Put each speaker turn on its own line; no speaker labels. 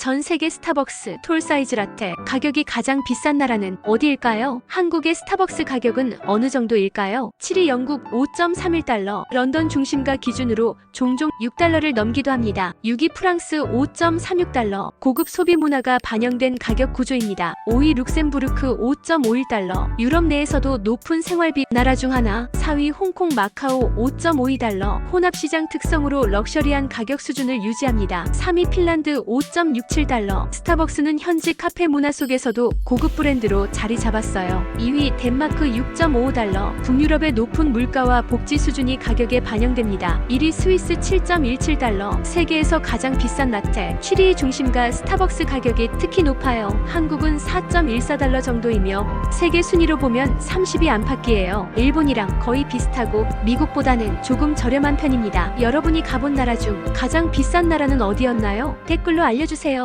전 세계 스타벅스 톨 사이즈 라떼 가격이 가장 비싼 나라는 어디일까요? 한국의 스타벅스 가격은 어느 정도일까요? 7위 영국 5.31달러, 런던 중심가 기준으로 종종 6달러를 넘기도 합니다. 6위 프랑스 5.36달러, 고급 소비 문화가 반영된 가격 구조입니다. 5위 룩셈부르크 5.51달러, 유럽 내에서도 높은 생활비 나라 중 하나, 4위 홍콩 마카오 5.52달러, 혼합시장 특성으로 럭셔리한 가격 수준을 유지합니다. 3위 핀란드 5.67달러, 스타벅스는 현지 카페 문화 속에서도 고급 브랜드로 자리 잡았어요. 2위 덴마크 6.55달러, 북유럽의 높은 물가와 복지 수준이 가격에 반영됩니다. 1위 스위스 7.17달러, 세계에서 가장 비싼 라떼, 7위 중심가 스타벅스 가격이 특히 높아요. 한국은 4.14달러 정도이며 세계 순위로 보면 30위 안팎이에요. 일본이랑 거의 비슷하고 미국보다는 조금 저렴한 편입니다. 여러분이 가본 나라 중 가장 비싼 나라는 어디였나요? 댓글로 알려주세요.